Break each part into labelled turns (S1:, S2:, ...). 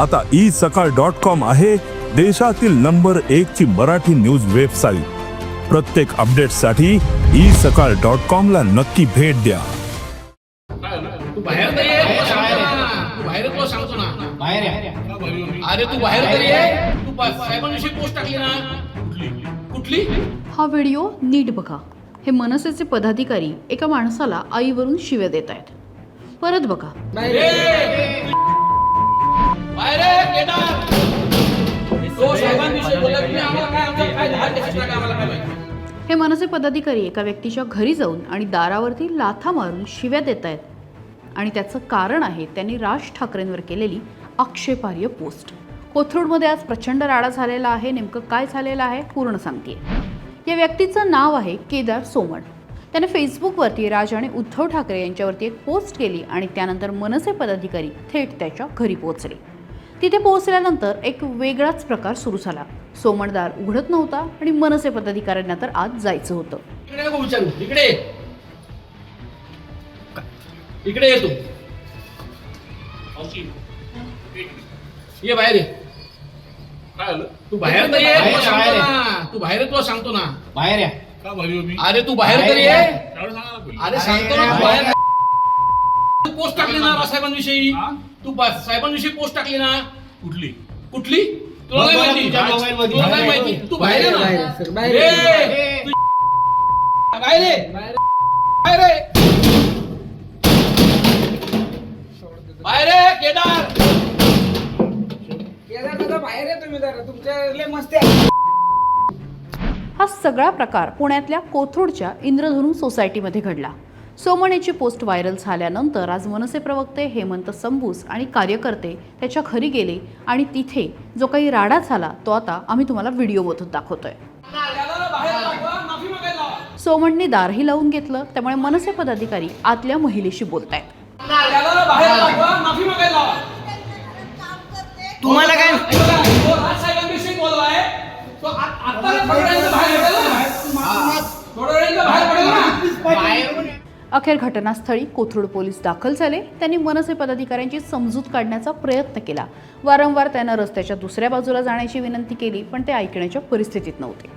S1: आता ई सकाळ dot com आहे देशातील नंबर एक ची मराठी न्यूज वेबसाईट. प्रत्येक अपडेटसाठी ई सकाळ डॉट कॉम ला नक्की भेट द्या.
S2: बाहेर या. अरे तू बाहेर तरी ये. तू साहेबांविषयी पोस्ट टाकली ना. कुठली? कुठली?
S3: हा व्हिडिओ नीट बघा. हे मनसेचे पदाधिकारी एका माणसाला आईवरून शिव्या देत आहेत परत बघा. हे मनसे पदाधिकारी एका व्यक्तीच्या घरी जाऊन आणि दारावरती लाथा मारून शिव्या देत आहेत आणि त्याचं कारण आहे त्यांनी राज ठाकरेंवर केलेली आक्षेपार्ह पोस्ट. कोथरूडमध्ये आज प्रचंड राडा झालेला आहे. नेमकं काय झालेलं आहे पूर्ण सांगते या व्यक्तीचं नाव आहे केदार सोमण. त्याने फेसबुकवरती राज आणि उद्धव ठाकरे यांच्यावरती एक पोस्ट केली आणि त्यानंतर मनसे पदाधिकारी थेट त्याच्या घरी पोहोचले. तिथे पोहोचल्यानंतर एक वेगळाच प्रकार सुरू झाला. सोमणदार उघडत नव्हता आणि मनसे पदाधिकाऱ्यांना तर आत जायचं होतं.
S2: इकडे इकडे ये. इकडे ये तू. ये बाहेर ये.
S4: काय झालं?
S2: तू बाहेर तरी ये तुला सांगतो ना तू बाहेर ये, तुला सांगतो ना.
S5: बाहेर या.
S4: का भारी हो मी
S2: अरे तू बाहेर तरी ये.
S4: त्यावेळेस सांगा ना पहिले.
S2: अरे सांगतो ना तू बाहेर तू पोस्ट टाकली ना साहेबांविषयी.
S4: हा?
S2: तू बा- साहेबांविषयी पोस्ट टाकली ना.
S4: कुठली?
S2: कुठली? तुला नाही
S5: बघा
S2: माहिती
S5: तुमच्या मोबाईलमध्ये.
S2: तुला नाही माहिती? तू बाहेर ये ना. ये. तू- बाहेर ये. बाहेर ये. बाहेर ये, केदार.
S6: केदार दादा बाहेर आहे तुम्ही जरा तुमच्या लय मस्ती आहे.
S3: हा सगळा प्रकार पुण्यातल्या कोथरूडच्या इंद्रधनु सोसायटीमध्ये घडला. सोमणेची पोस्ट व्हायरल झाल्यानंतर आज मनसे प्रवक्ते हेमंत संबूस आणि कार्यकर्ते त्याच्या घरी गेले आणि तिथे जो काही राडा झाला तो आता आम्ही तुम्हाला व्हिडिओमधून दाखवतोय. सोमणने दारही लावून घेतलं त्यामुळे मनसे पदाधिकारी आतल्या महिलेशी बोलतायत.
S2: आहेत बाहेर लागवा, माफी मागायला लावा.
S5: तुम्हाला काय
S2: हे बघा, तो राजसाहेबांविषयी बोललाय तो आ- आता थोड्या वेळाने बाहेर पडेल ना थोड्या वेळाने बाहेर पडेल ना
S3: अखेर घटनास्थळी कोथरूड पोलीस दाखल झाले. त्यांनी मनसे पदाधिकाऱ्यांची समजूत काढण्याचा प्रयत्न केला. वारंवार त्यानं रस्त्याच्या दुसऱ्या बाजूला जाण्याची विनंती केली पण ते ऐकण्याच्या परिस्थितीत नव्हते.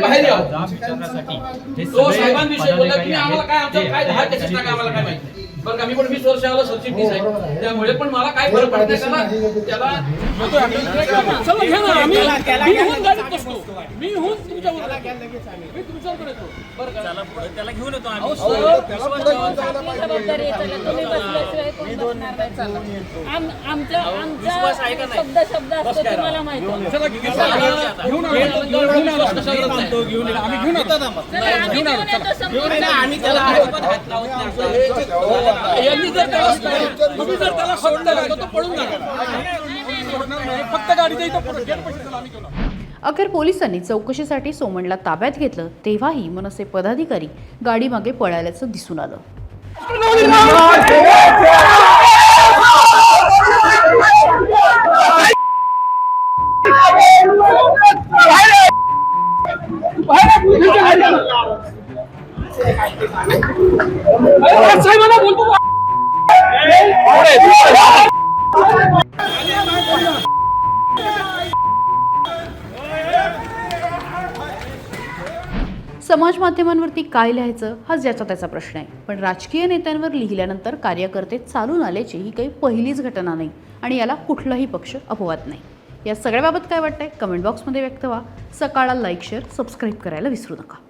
S2: बाहेर
S7: त्याला
S2: बरं का मी पण वीस वर्ष आलो सरचिटणीस आहे त्यामुळे पण मला काय फरक पडत नाही. त्याला त्याला चला घ्या ना आम्ही मी होऊन गाडीत बसतो मी होऊन तुमच्यावर मी तुमच्यावर येतो बरं का?
S7: त्याला पुढे त्याला घेऊन येतो आम्ही.
S2: त्याला घेऊन
S8: जबाबदारी आहे. त्याला तुम्ही बसल्याशिवाय कोण बसणार नाही. चला. आम- आमच्या
S7: विश्वास आहे का
S8: आमचा
S7: नाही?
S8: शब्द शब्द असतो तुम्हाला माहिती आहे.
S2: चला, घेऊन आलो. घेऊन आलो. घेऊन आलो. कशाला येत नाही.
S7: घेऊन
S2: आम्ही घेऊन येतो
S8: चला, आम्ही घेऊन येतो. समजून.
S2: यांनी जर त्याला तुम्ही जर त्याला सोडलं तर तो पळून जाणार. फक्त गाडीच्या इथं आम्ही घेऊन
S3: अखेर पोलिसांनी चौकशीसाठी सोमणला ताब्यात घेतलं तेव्हाही मनसे पदाधिकारी गाडीमागे पळाल्याचं दिसून आलं.
S2: अरे, साहेबांना बोलतो
S3: समाज माध्यमांवरती काय लिहायचं हा ज्याचा त्याचा प्रश्न आहे. पण राजकीय नेत्यांवर लिहिल्यानंतर कार्यकर्ते चालून आल्याची ही काही पहिलीच घटना नाही आणि याला कुठलाही पक्ष अपवाद नाही. या सगळ्याबाबत काय वाटतंय? कमेंट बॉक्समध्ये व्यक्त व्हा. सकाळला लाईक शेअर सबस्क्राईब करायला विसरू नका.